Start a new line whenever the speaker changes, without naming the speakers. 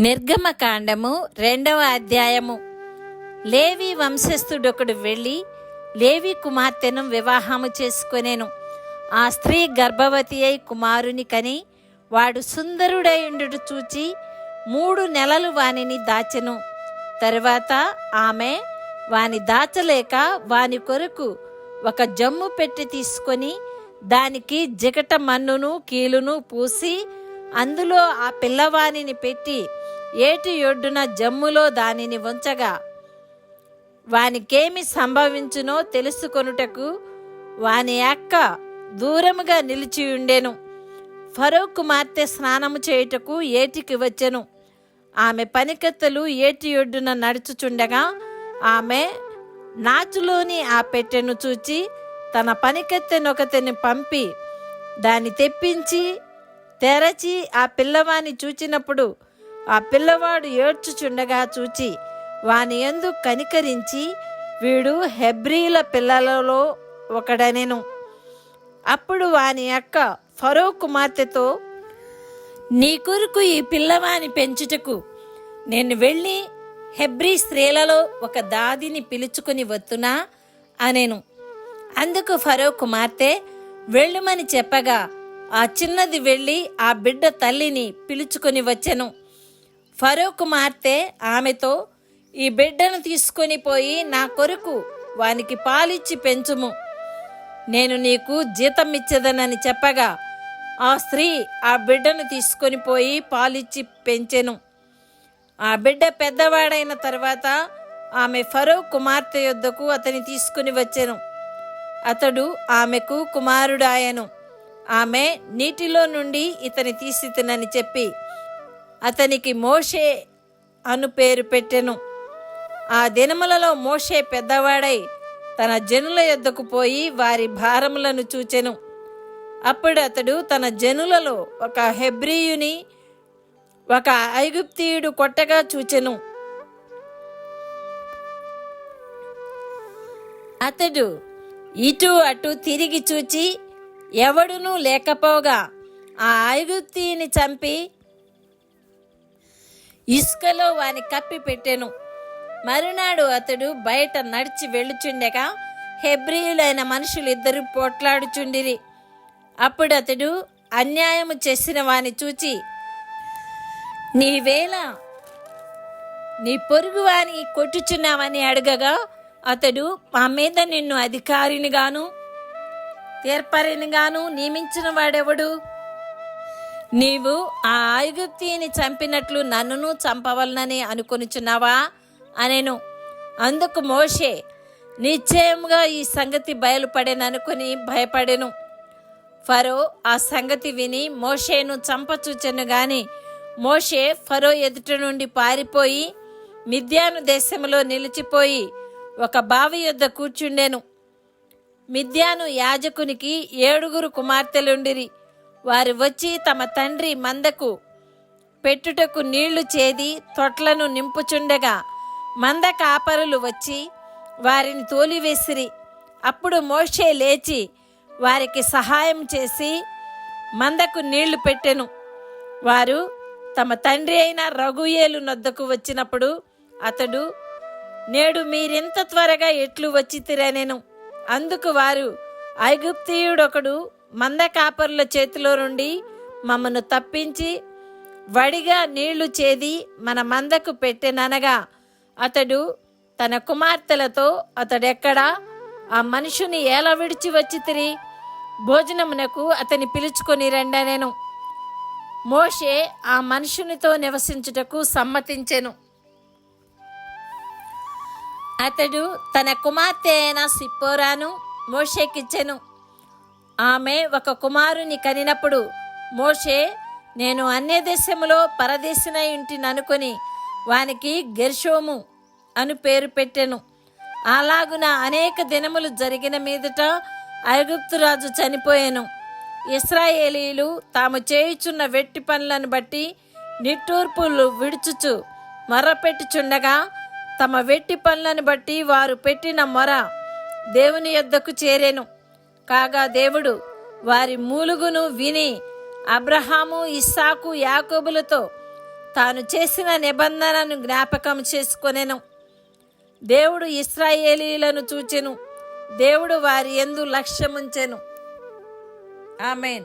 నిర్గమకాండము రెండవ అధ్యాయము. లేవి వంశస్థుడొకడు వెళ్ళి లేవి కుమార్తెను వివాహము చేసుకొనేను. ఆ స్త్రీ గర్భవతి అయి కుమారుని కని వాడు సుందరుడై ఉండుట చూచి మూడు నెలలు వానిని దాచెను. తరువాత ఆమె వాని దాచలేక వాని కొరకు ఒక జమ్ము పెట్టి తీసుకొని దానికి జిగట మన్నును కీలును పూసి అందులో ఆ పిల్లవానిని పెట్టి ఏటి ఒడ్డున జమ్ములో దానిని ఉంచగా వానికేమి సంభవించునో తెలుసుకొనుటకు వాని అక్క దూరముగా నిలిచి ఉండెను. ఫరో కుమార్తె స్నానము చేయుటకు ఏటికి వచ్చెను. ఆమె పనికత్తెలు ఏటి ఒడ్డున నడుచుచుండగా ఆమె నాచులోని ఆ పెట్టెను చూచి తన పనికెత్తెనొకతిని పంపి దాన్ని తెప్పించి తెరచి ఆ పిల్లవాని చూచినప్పుడు ఆ పిల్లవాడు ఏడ్చుచుండగా చూచి వాని ఎందు కనికరించి వీడు హెబ్రీల పిల్లలలో ఒకడనెను. అప్పుడు వాని అక్క ఫరో కుమార్తెతో నీ కొరకు ఈ పిల్లవాని పెంచుటకు నేను వెళ్ళి హెబ్రీ స్త్రీలలో ఒక దాదిని పిలుచుకుని వత్తునా అనేను. అందుకు ఫరో కుమార్తె వెళ్ళుమని చెప్పగా ఆ చిన్నది వెళ్ళి ఆ బిడ్డ తల్లిని పిలుచుకొని వచ్చెను. ఫరో కుమార్తె ఆమెతో ఈ బిడ్డను తీసుకొని పోయి నా కొరకు వానికి పాలిచ్చి పెంచుము. నేను నీకు జీతం ఇచ్చేదనని చెప్పగా ఆ స్త్రీ ఆ బిడ్డను తీసుకొని పోయి పాలిచ్చి పెంచెను. ఆ బిడ్డ పెద్దవాడైన తర్వాత ఆమె ఫరో కుమార్తె యొద్దకు అతని తీసుకుని వచ్చెను. అతడు ఆమెకు కుమారుడాయను. ఆమె నీటిలో నుండి ఇతని తీసితినని చెప్పి అతనికి మోషే అను పేరు పెట్టెను. ఆ దినములలో మోషే పెద్దవాడై తన జనుల యొద్దకు పోయి వారి భారములను చూచెను. అప్పుడు అతడు తన జనులలో ఒక హెబ్రియుని ఒక ఐగుప్తీయుడు కొట్టగా చూచెను. అతడు ఇటు అటు తిరిగి చూచి ఎవడునూ లేకపోగా ఆ ఐగుప్తిని చంపి ఇసుకలో వాని కప్పి పెట్టెను. మరునాడు అతడు బయట నడిచి వెళ్ళుచుండగా హెబ్రియులైన ఇద్దరు పోట్లాడుచుండిరి. అప్పుడు అతడు అన్యాయము చేసిన వాని చూచి నీవేళ నీ పొరుగు వాని కొట్టుచున్నావని అడగగా అతడు మా మీద నిన్ను అధికారినిగాను తీర్పరినిగాను నియమించిన వాడెవడు? నీవు ఆ ఐగుప్తిని చంపినట్లు నన్నును చంపవలనని అనుకొనిచున్నావా? అనేను. అందుకు మోషే నిశ్చయముగా ఈ సంగతి బయలుపడేననుకుని భయపడెను. ఫరో ఆ సంగతి విని మోషేను చంపచూచెను గాని మోషే ఫరో ఎదుట నుండి పారిపోయి మిద్యాను దేశంలో నిలిచిపోయి ఒక బావి యొద్ద కూర్చుండెను. మిద్యాను యాజకునికి ఏడుగురు కుమార్తెలుండిరి. వారు వచ్చి తమ తండ్రి మందకు పెట్టుటకు నీళ్ళు చేది తొట్లను నింపుచుండగా మంద కాపరులు వచ్చి వారిని తోలివేసిరి. అప్పుడు మోషే లేచి వారికి సహాయం చేసి మందకు నీళ్ళు పెట్టెను. వారు తమ తండ్రి అయిన రఘుయేలు నొద్దకు వచ్చినప్పుడు అతడు నేడు మీరింత త్వరగా ఎట్లు వచ్చి తిరనేను? అందుకు వారు ఐగుప్తీయుడొకడు మంద కాపర్ల చేతిలో నుండి మమ్మను తప్పించి వడిగా నీళ్ళు చేది మన మందకు పెట్టెననగా అతడు తన కుమార్తెలతో అతడెక్కడా? ఆ మనుషుని ఎలా విడిచి వచ్చి తిరి? భోజనమునకు అతని పిలుచుకొని రెండనెను. మోషే ఆ మనుషునితో నివసించుటకు సమ్మతించెను. అతడు తన కుమార్తె అయిన సిప్పోరాను మోషేకిచ్చెను. ఆమె ఒక కుమారుని కనినప్పుడు మోషే నేను అన్య దేశములో ఇంటిని ఉంటిననుకొని వానికి గెర్షోము అను పేరు పెట్టెను. అలాగున అనేక దినములు జరిగిన మీదట ఐగుప్తు రాజు చనిపోయాను. ఇస్రాయేలీలు తాము చేయుచున్న వెట్టి పనులను బట్టి నిట్టూర్పులు విడుచుచు మొర్రపెట్టుచుండగా తమ వెట్టి పనులను బట్టి వారు పెట్టిన మొర దేవుని యొద్దకు చేరెను. కాగా దేవుడు వారి మూలుగును విని అబ్రహాము ఇస్సాకు యాకోబులతో తాను చేసిన నిబంధనను జ్ఞాపకం చేసుకొనెను. దేవుడు ఇస్రాయేలీలను చూచెను. దేవుడు వారి ఎందు లక్ష్యముంచెను. ఆమెన్.